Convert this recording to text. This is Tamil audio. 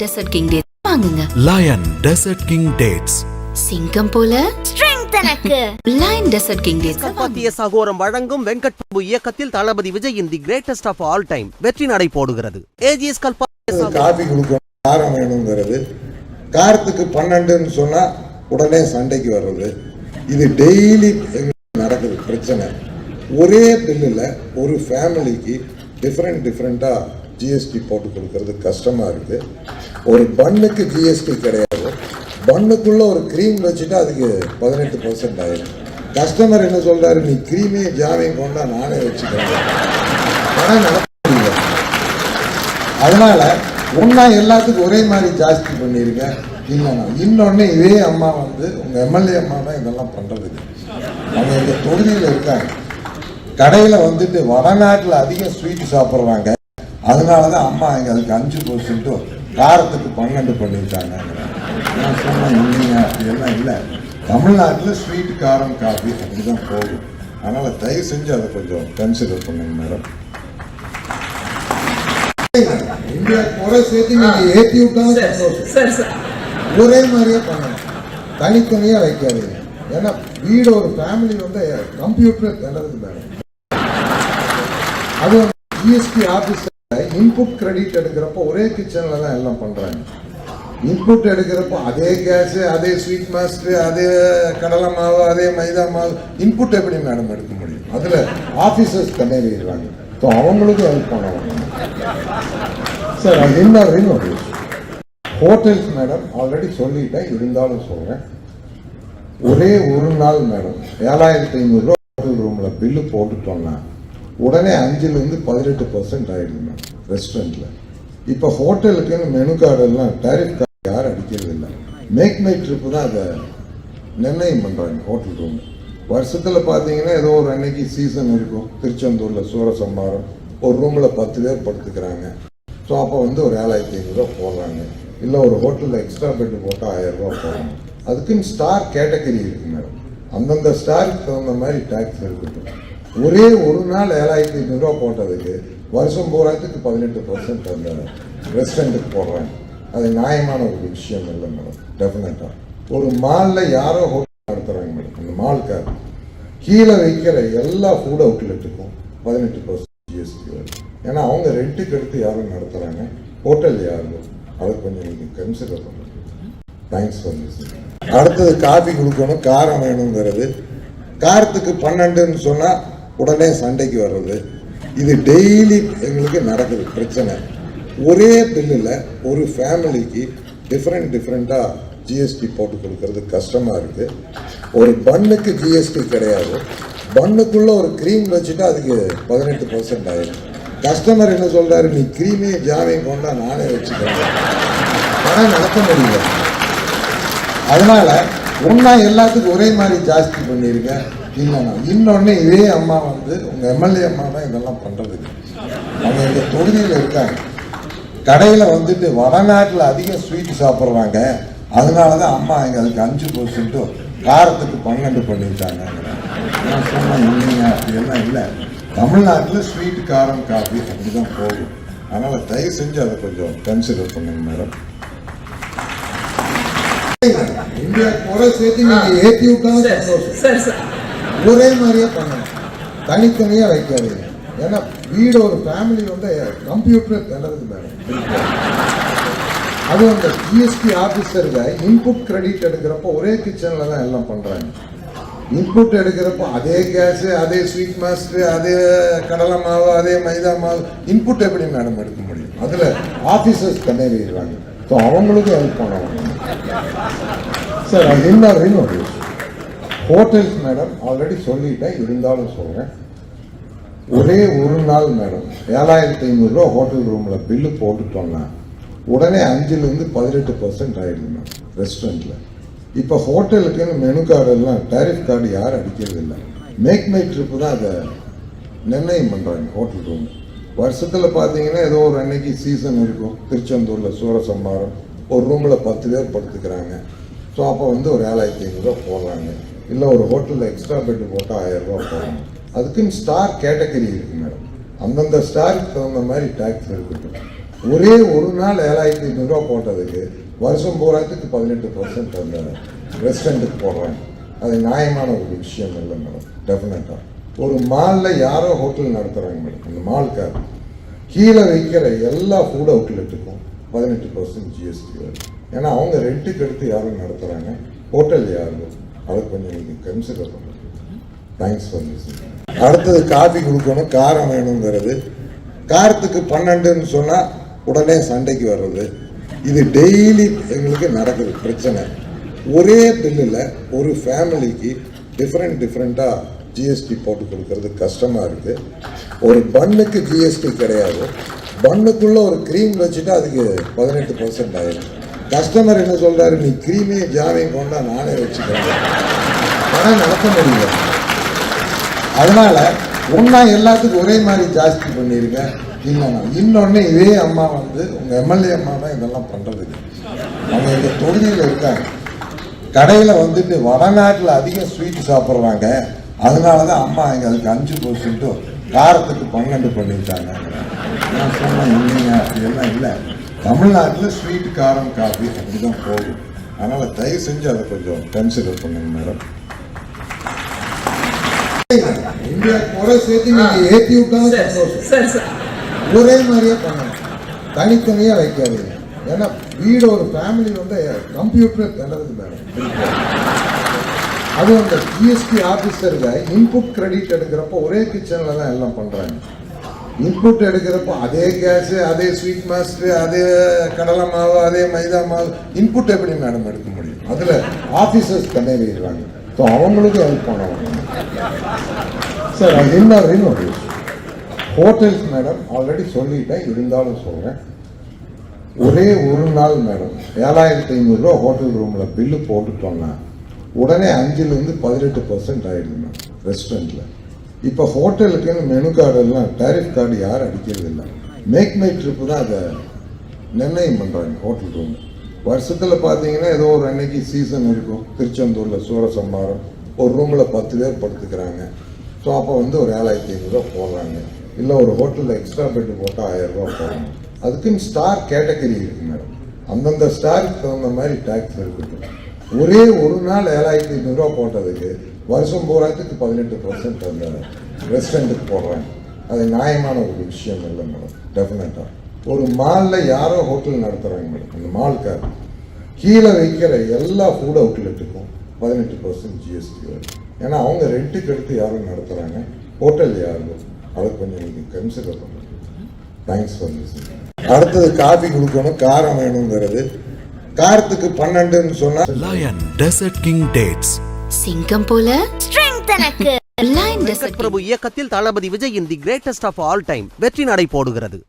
டெசர்ட் கிங் டேட் வாங்குங்க. லயன் டெசர்ட் கிங் டேட்ஸ் சிங்கம் போல? ஸ்ட்ரெங்க் எனக்கு. லயன் டெசர்ட் கிங் டேட்ஸ் கல்பாத்திய சகோரம் வழங்கும் வெங்கட் பிரபு இயக்கத்தில் தளபதி விஜயின் the greatest of all time வெற்றி நடை போடுகிறது. ஏஜிஎஸ் கல்பாத்திய சகோரம். காஃபி கொடுக்கணும் காரம் வேணுங்கிறது. காரத்துக்கு பன்னெண்டுன்னு சொன்னா உடனே சண்டைக்கு வர்றது. இது டெய்லி நடக்குது பிரச்சனை. ஒரே பில்லில் ஒரு ஃபேமிலிக்கு டிஃப்ரெண்ட் டிஃப்ரெண்ட்டாக ஜிஎஸ்டி போட்டு கொடுக்கறது கஷ்டமாக இருக்குது. ஒரு பண்ணுக்கு ஜிஎஸ்டி கிடையாது. பண்ணுக்குள்ளே ஒரு க்ரீம் வச்சுட்டா அதுக்கு பதினெட்டு பர்சன்ட் ஆயிடும் கஸ்டமர் என்ன சொல்கிறாரு நீ க்ரீமே ஜாமையும் கொண்டா நானே வச்சுக்கிறேன். ஆனால் நடக்க முடியல. ஒன்றா எல்லாத்துக்கும் ஒரே மாதிரி ஜாஸ்தி பண்ணிருங்க. இல்லைண்ணா இன்னொன்று இதே அம்மா வந்து உங்கள் எம்எல்ஏ அம்மா தான் இதெல்லாம் பண்ணுறது அவங்க எங்கள் தொகுதியில் இருக்காங்க. கடையில் வந்துட்டு வடநாட்டில் அதிகம் ஸ்வீட் சாப்பிட்றாங்க. அதனால தான் அம்மா இங்கே அதுக்கு அஞ்சு பர்சன்ட்டும் காரத்துக்கு பன்னெண்டு பண்ணியிருக்காங்க. நான் சொன்னேன் இல்லைங்க அப்படியெல்லாம் இல்லை. தமிழ்நாட்டில் ஸ்வீட் காரம் காஃபி அப்படி தான் போகும். அதனால் தயவு செஞ்சு அதை கொஞ்சம் கன்சிடர் பண்ணுங்க மேடம் இந்தியா குறை சேர்த்து நீங்க ஏத்தி விட்டாலும் ஒரே மாதிரியே பண்ணணும் தனித்தனியா வைக்காதீங்க. ஏன்னா வீடு ஒரு ஃபேமிலி வந்து கம்ப்யூட்டர் திணறது மேடம் அது ஜிஎஸ்டி ஆபீஸ்ல இன்புட் கிரெடிட் எடுக்கிறப்போ ஒரே கிச்சனில் தான் எல்லாம் பண்ணுறாங்க இன்புட் எடுக்கிறப்போ அதே கேஸு அதே ஸ்வீட் மாஸ்டர் அதே கடலை மாவு அதே மைதா மாவு இன்புட் எப்படி மேடம் எடுக்க முடியும்? அதில் ஆஃபீஸர்ஸ் திணறிடுறாங்க ஸோ அவங்களுக்கும் ஹெல்ப் பண்ணணும் சார் அது இன்னொரு ஒரு ஹோட்டல்ஸ் மேடம் ஆல்ரெடி சொல்லிட்டேன் இருந்தாலும் சொல்கிறேன் ஒரே ஒரு நாள் மேடம் ஏழாயிரத்தி ஐநூறுரூவா ஹோட்டல் ரூமில் பில்லு போட்டுட்டோம்னா உடனே அஞ்சுலேருந்து பதினெட்டு பர்சன்ட் ஆயிடுது ரெஸ்டாரண்ட்டில் ரெஸ்டாரண்ட்ல இப்போ ஹோட்டலுக்குன்னு மெனு கார்டெல்லாம் டேரிஃப் கார்டு யாரும் அடிக்கிறது இல்லை. மேக் மை ட்ரிப்பு தான் அதை நிர்ணயம் பண்ணுறாங்க ஹோட்டல் ரூம் வருஷத்தில் பார்த்தீங்கன்னா ஏதோ ஒரு அன்னைக்கு சீசன் இருக்கும். திருச்செந்தூரில் சூரசம்பாரம் ஒரு ரூமில் பத்து பேர் படுத்துக்கிறாங்க. ஸோ அப்போ வந்து ஒரு ஏழாயிரத்தி ஐநூறுரூவா போடுறாங்க. இல்லை ஒரு ஹோட்டலில் எக்ஸ்ட்ரா பெட்டு போட்டால் ஆயிரரூவா போடுறாங்க. அதுக்குன்னு ஸ்டார் கேட்டகரி இருக்கு மேடம். அந்தந்த ஸ்டாருக்கு தகுந்த மாதிரி டேக்ஸ் இருக்கட்டும். ஒரே ஒரு நாள் ஏழாயிரத்தி ஐநூறுரூவா போட்டதுக்கு வருஷம் போகிறதுக்கு பதினெட்டு பர்சன்ட் அந்த ரெஸ்டாரண்ட்டுக்கு போடுறாங்க. அது நியாயமான ஒரு விஷயம் இல்லை மேடம் டெஃபினட்டாக ஒரு மாலில் யாரோ ஹோட்டல் நடத்துகிறாங்க மேடம் அந்த மால்கார் கீழே வைக்கிற எல்லா ஃபுட் அவுட்லெட்டுக்கும் பதினெட்டு பர்சன்ட் ஜிஎஸ்டி வரும். ஏன்னா அவங்க ரெண்ட்டுக்கு எடுத்து யாரும் நடத்துகிறாங்க ஹோட்டல் யாரும் அதை கொஞ்சம் நீங்கள் கன்சிடர் பண்ணுங்க. தேங்க்ஸ் ஃபார் மிஸ் அடுத்தது காஃபி கொடுக்கணும். காரம் வேணுங்கிறது. காரத்துக்கு பன்னெண்டுன்னு சொன்னால் உடனே சண்டைக்கு வர்றது. இது டெய்லி எங்களுக்கு நடக்குது பிரச்சனை. ஒரே பில்லில் ஒரு ஃபேமிலிக்கு டிஃப்ரெண்ட் டிஃப்ரெண்ட்டாக ஜிஎஸ்டி போட்டு கொடுக்கறது கஷ்டமாக இருக்குது ஒரு பண்ணுக்கு ஜிஎஸ்டி கிடையாது. பண்ணுக்குள்ளே ஒரு க்ரீம் வச்சுட்டா அதுக்கு பதினெட்டு பர்சன்ட் ஆயிடும் கஸ்டமர் என்ன சொல்கிறாரு நீ க்ரீமே ஜாமையும் கொண்டா நானே வச்சுக்கிறேன். ஆனால் நடக்க முடியல. அதனால் ஒன்றா எல்லாத்துக்கும் ஒரே மாதிரி ஜாஸ்தி பண்ணியிருக்கேன் இல்லைண்ணா இன்னொன்று இதே அம்மா வந்து உங்கள் எம்எல்ஏ அம்மா தான் இதெல்லாம் பண்ணுறது அவங்க எங்கள் தொகுதியில் இருக்காங்க. கடையில் வந்துட்டு வடநாட்டில் அதிகம் ஸ்வீட் சாப்பிட்றாங்க. அதனால தான் அம்மா இங்கே அதுக்கு அஞ்சு பர்சன்ட்டும் காரத்துக்கு பன்னெண்டு பண்ணியிருக்காங்க. நான் சொன்னேன் இல்லைங்க அப்படியெல்லாம் இல்லை. தமிழ்நாட்டில் ஸ்வீட் காரம் காஃபி அப்படி தான் போகும். அதனால் தயவு செஞ்சு அதை கொஞ்சம் கன்சிடர் பண்ணுங்க மேடம் இந்தியா குறை சேர்த்து நீங்கள் ஏற்றி விட்டாலும் சந்தோஷம் ஒரே மாதிரியே பண்ணணும். தனித்தனியாக வைக்காது ஏன்னா வீடு ஒரு ஃபேமிலி வந்து கம்ப்யூட்டர் திணறது மேடம் அது அந்த ஜிஎஸ்டி ஆபீசருங்க இன்புட் கிரெடிட் எடுக்கிறப்போ ஒரே கிச்சனில் தான் எல்லாம் பண்ணுறாங்க இன்புட் எடுக்கிறப்போ அதே கேஸு அதே ஸ்வீட் மாஸ்டர் அதே கடலை மாவு அதே மைதா மாவு இன்புட் எப்படி மேடம் எடுக்க முடியும்? அதில் ஆஃபீஸர்ஸ் திணறிடுறாங்க ஸோ அவங்களுக்கும் ஹெல்ப் பண்ணுவாங்க சார் அது என்ன அப்படின்னு ஒரு ஹோட்டல்ஸ் மேடம் ஆல்ரெடி சொல்லிட்டேன் இருந்தாலும் சொல்கிறேன் ஒரே ஒரு நாள் மேடம் ஏழாயிரத்தி ஐநூறுரூவா ஹோட்டல் ரூமில் பில்லு போட்டுட்டோம்னா உடனே அஞ்சுலேருந்து பதினெட்டு பர்சன்ட் ஆகிடுது மேம் ரெஸ்டாரண்ட்டில் இப்போ ஹோட்டலுக்குன்னு மெனு கார்டெல்லாம் டேரிஃப் கார்டு யாரும் அடிக்கிறது இல்லை. மேக் மை ட்ரிப்பு தான் அதை நிர்ணயம் பண்ணுறாங்க ஹோட்டல் ரூம் வருஷத்தில் பார்த்தீங்கன்னா ஏதோ ஒரு அன்னைக்கு சீசன் இருக்கும். திருச்செந்தூரில் சூரசம்பாரம் ஒரு ரூமில் பத்து பேர் படுத்துக்கிறாங்க. ஸோ அப்போ வந்து ஒரு ஏழாயிரத்தி ஐநூறுரூவா போடுறாங்க இல்லை ஒரு ஹோட்டலில் எக்ஸ்ட்ரா பெட்டு போட்டால் ஆயிரரூவா போடுறாங்க அதுக்குன்னு ஸ்டார் கேட்டகரி இருக்குது மேடம் அந்தந்த ஸ்டாருக்கு தகுந்த மாதிரி டேக்ஸ் இருக்கட்டும். ஒரே ஒரு நாள் ஏழாயிரத்தி ஐநூறுரூவா போட்டதுக்கு வருஷம் பூராத்துக்கு பதினெட்டு பர்சன்ட் அந்த ரெஸ்டாரண்ட்டுக்கு போடுறாங்க. அது நியாயமான ஒரு விஷயம் இல்லை மேடம் டெஃபினட்டாக ஒரு மாலில் யாரோ ஹோட்டல் நடத்துகிறாங்க மேடம் அந்த மால்கார் கீழே வைக்கிற எல்லா ஃபுட் அவுட்லெட்டுக்கும் பதினெட்டு பர்சன்ட் ஜிஎஸ்டி வரும். ஏன்னா அவங்க ரெண்ட்டுக்கு எடுத்து யாரும் நடத்துகிறாங்க ஹோட்டல் யாரும் அதை கொஞ்சம் நீங்கள் கன்சிடர் பண்ணுங்க. தேங்க்ஸ் ஃபார் லிசனிங் அடுத்தது காஃபி கொடுக்கணும். காரம் வேணுங்கிறது. காரத்துக்கு பன்னெண்டுன்னு சொன்னால் உடனே சண்டைக்கு வர்றது. இது டெய்லி எங்களுக்கு நடக்குது. பிரச்சனை. ஒரே பில்லில் ஒரு ஃபேமிலிக்கு டிஃப்ரெண்ட் டிஃப்ரெண்ட்டாக ஜிஎஸ்டி போட்டு கொடுக்கறது கஷ்டமாக இருக்குது ஒரு பன்னுக்கு ஜிஎஸ்டி கிடையாது. பன்னுக்குள்ளே ஒரு க்ரீம் வச்சுட்டு அதுக்கு பதினெட்டு பர்சன்ட் ஆயிடும் கஸ்டமர் என்ன சொல்கிறாரு நீ கிரீமையும் ஜாமையும் கொண்டா நானே வச்சுக்கிறேன். பணம் நடத்த முடியல. அதனால ஒன்றா எல்லாத்துக்கும் ஒரே மாதிரி ஜாஸ்தி பண்ணிருங்க இல்லைண்ணா இன்னொன்று இதே அம்மா வந்து உங்கள் எம்எல்ஏ அம்மா தான் இதெல்லாம் பண்ணுறதுக்கு அவங்க எங்கள் தொகுதியில் இருக்காங்க கடையில் வந்துட்டு வடநாட்டில் அதிகம் ஸ்வீட் சாப்பிட்றாங்க. அதனால தான் அம்மா எங்கள் அதுக்கு அஞ்சு பர்சன்ட்டும் காரத்துக்கு பன்னெண்டு பண்ணிட்டாங்க நான் சொன்னேன் இல்லைங்க அப்படியெல்லாம் இல்லை. தமிழ்நாட்டில் ஸ்வீட் காரம் காஃபி அப்படி தான் போகும் அதனால் தயவு செஞ்சு அதை கொஞ்சம் கன்சிடர் பண்ணுங்க மேடம் இந்தியா குறை சேர்த்து நீங்க ஏத்தி விட்டாலும் சந்தோஷம். ஒரே மாதிரியே பண்ணணும் தனித்தனியா வைக்காதீங்க. ஏன்னா வீடு ஒரு ஃபேமிலி வந்து கம்ப்யூட்டர் தண்டது மேடம் அது அந்த ஜிஎஸ்டி ஆஃபீஸருங்க இன்புட் கிரெடிட் எடுக்கிறப்போ ஒரே கிச்சன்ல தான் எல்லாம் பண்றாங்க. இன்புட் எடுக்கிறப்போ அதே கேஸு அதே ஸ்வீட் மாஸ்டர் அதே கடலை மாவு அதே மைதா மாவு இன்புட் எப்படி மேடம் எடுக்க முடியும்? அதில் ஆஃபீஸர்ஸ் தண்ணீர்றாங்க ஸோ அவங்களுக்கும் ஹெல்ப் பண்ணுவாங்க சார் அது இன்னொரு இன்னொரு ஹோட்டல்ஸ் மேடம் ஆல்ரெடி சொல்லிட்டேன் இருந்தாலும் சொல்கிறேன் ஒரே ஒரு நாள் மேடம் ஏழாயிரத்தி ஐநூறுரூவா ஹோட்டல் ரூமில் பில்லு போட்டுட்டோம்னா உடனே அஞ்சுலேருந்து பதினெட்டு பர்சன்ட் ஆகிடுது மேம் ரெஸ்டாரண்ட்டில் இப்போ ஹோட்டலுக்குன்னு மெனு கார்டெல்லாம் டேரிஃப் கார்டு யாரும் அடிக்கிறது இல்லை மேக் மை ட்ரிப்பு தான் அதை நிர்ணயம் பண்ணுறாங்க ஹோட்டல் ரூம் வருஷத்தில் பார்த்தீங்கன்னா ஏதோ ஒரு அன்னைக்கு சீசன் இருக்கும். திருச்செந்தூரில் சூரசம்மாரம் ஒரு ரூமில் பத்து பேர் படுத்துக்கிறாங்க. ஸோ அப்போ வந்து ஒரு ஏழாயிரத்தி ஐநூறுரூவா போடுறாங்க. இல்லை ஒரு ஹோட்டலில் எக்ஸ்ட்ரா பெட்டு போட்டால் ஆயிரரூவா ரூபா போடுறாங்க. அதுக்குன்னு ஸ்டார் கேட்டகரி இருக்கு மேடம் அந்தந்த ஸ்டாருக்கு தகுந்த மாதிரி டேக்ஸ் இருக்குது ஒரே ஒரு நாள் ஏழாயிரத்தி ஐநூறுரூவா போட்டதுக்கு வருஷம் பூராத்துக்கு பதினெட்டு பர்சன்ட் அந்த ரெஸ்டாரண்ட்டுக்கு போடுறாங்க. அது நியாயமான ஒரு விஷயம் இல்லை மேடம். டெஃபினட்டாக ஒரு மாலில் யாரோ ஹோட்டல் நடத்துகிறாங்க மேடம். அந்த மால்கார் கீழே வைக்கிற எல்லா ஃபுட் அவுட்லெட்டுக்கும் பதினெட்டு பர்சன்ட் ஜிஎஸ்டி வரும். ஏன்னா அவங்க ரெண்ட்டுக்கு எடுத்து யாரும் நடத்துகிறாங்க ஹோட்டல் யாரும் அதை கொஞ்சம் நீங்கள் கன்சிடர் பண்ணுங்க. தேங்க்ஸ் ஃபார் லிசனிங் அடுத்தது காஃபி கொடுக்கணும். காரம் வேணுங்கிறது. காரத்துக்கு பன்னெண்டுன்னு சொன்னால் லயன் டெசர்ட் கிங் டேட்ஸ் சிங்கம் போல? ஸ்ட்ரெங்க் எனக்கு. பிரபு இயக்கத்தில் தளபதி விஜயின் the greatest of all time வெற்றி நடை போடுகிறது.